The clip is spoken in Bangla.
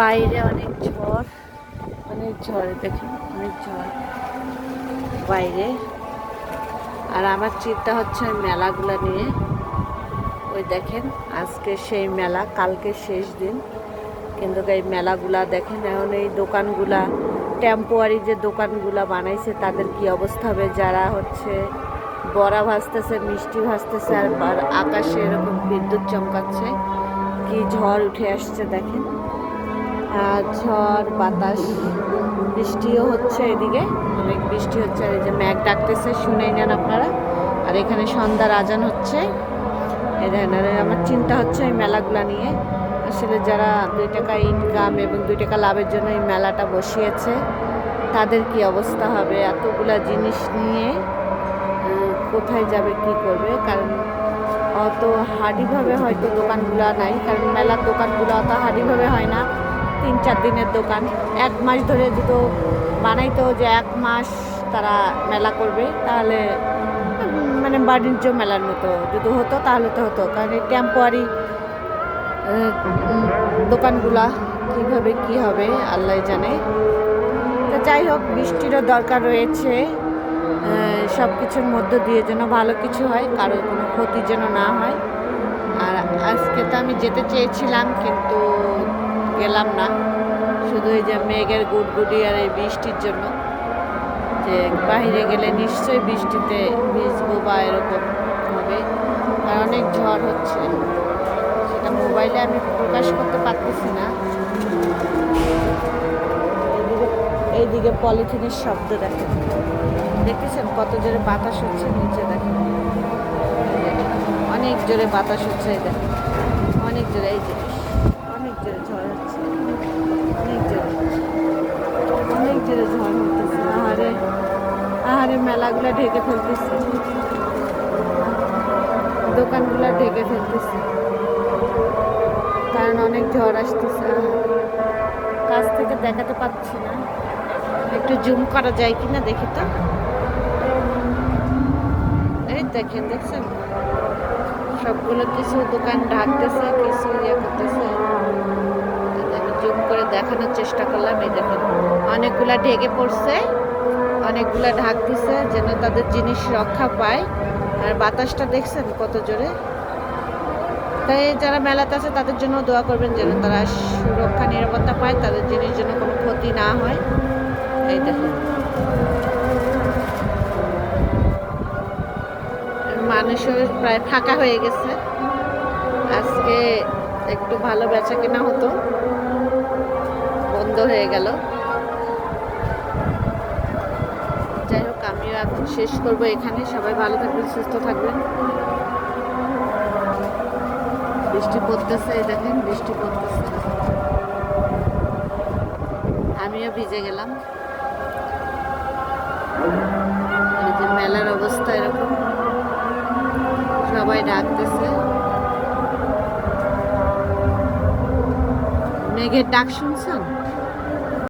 বাইরে অনেক ঝড় অনেক ঝড় দেখেন অনেক ঝড় বাইরে। আর আমার চিন্তা হচ্ছে মেলাগুলো নিয়ে। ওই দেখেন, আজকে সেই মেলা, কালকে শেষ দিন। কিন্তু এই মেলাগুলা দেখেন, এখন এই দোকানগুলা টেম্পোয়ারি যে দোকানগুলা বানাইছে, তাদের কি অবস্থা হবে? যারা হচ্ছে বড়া ভাজতেছে, মিষ্টি ভাজতেছে, আর আকাশে এরকম বিদ্যুৎ চমকাচ্ছে, কি ঝড় উঠে আসছে দেখেন। ঝড়, বাতাস, বৃষ্টিও হচ্ছে এদিকে। অনেক বৃষ্টি হচ্ছে। আর এই যে ম্যাঘ ডাকতেছে, শুনেই নেন আপনারা। আর এখানে সন্ধ্যার আজান হচ্ছে। আমার চিন্তা হচ্ছে এই মেলাগুলা নিয়ে। আসলে যারা দুই টাকা ইনকাম এবং দুই টাকা লাভের জন্য এই মেলাটা বসিয়েছে, তাদের কি অবস্থা হবে? এতগুলা জিনিস নিয়ে কোথায় যাবে, কি করবে? কারণ অত হার্ডিভাবে হয়তো দোকানগুলো নাই। কারণ মেলার দোকানগুলো অত হার্ডিভাবে হয় না। তিন চার দিনের দোকান। এক মাস ধরে দুটো বানাইতো যে এক মাস তারা মেলা করবে, তাহলে মানে বাণিজ্য মেলার মতো যদি হতো তাহলে তো হতো। কারণ এই টেম্পোয়ারি দোকানগুলা কীভাবে কি হবে আল্লাহ জানে। তো যাই হোক, বৃষ্টিরও দরকার রয়েছে সব কিছুর মধ্য দিয়ে যেন ভালো কিছু হয় কারও কোনো ক্ষতি যেন না হয়। আর আজকে তো আমি যেতে চেয়েছিলাম, কিন্তু গেলাম না। শুধু এই যে মেঘের গুটগুটি আর এই বৃষ্টির জন্য। যে বাইরে গেলে নিশ্চয়ই বৃষ্টিতে ভিজবো বা এরকম হবে। আর অনেক ঝড় হচ্ছে। সেটা মোবাইলে আমি প্রকাশ করতে পারতেছি না। এইদিকে পলিথিনের শব্দ দেখেন দেখতেছেন কত জোরে বাতাস হচ্ছে? নিচে দেখেন অনেক জোরে বাতাস হচ্ছে দেখেন অনেক জোরে, এই যে, অনেক জোরে ঝড় হচ্ছে অনেক জোরে অনেক জোরে ঝড় হতেছে আহারে আহারে মেলাগুলো ঢেকে ফেলতেছে। দোকানগুলো ঢেকে ফেলতেছে। কারণ অনেক ঝড় আসতেছে। কাছ থেকে দেখাতে পাচ্ছি না। একটু জুম করা যায় কিনা দেখি তো। এই দেখেন, দেখছেন? সবগুলো কিছু দোকান ঢাকতেছে, কিছু ইয়ে করতেছে। জুম করে দেখানোর চেষ্টা করলাম, এই দেখেন। অনেকগুলা ঢেকে পড়ছে। অনেকগুলা ঢাক দিছে যেন তাদের জিনিস রক্ষা পায়। আর বাতাসটা দেখছেন কত জোরে? তাই যারা মেলাতে আছে, তাদের জন্য দোয়া করবেন যেন তারা সুরক্ষা, নিরাপত্তা পায়, তাদের জিনিস যেন কোনো ক্ষতি না হয়। এই দেখেন। মানুষের প্রায় ফাঁকা হয়ে গেছে। আজকে একটু ভালো বেচা কেনা হতো। বন্ধ হয়ে গেল। এখন শেষ করব এখানে। সবাই ভালো থাকবেন, সুস্থ থাকবেন। বৃষ্টি পড়তেছে দেখেন বৃষ্টি পড়তেছে। আমিও ভিজে গেলাম। মেলার অবস্থা এরকম। সবাই ডাকতেছে। মেঘের ডাক শুনছেন?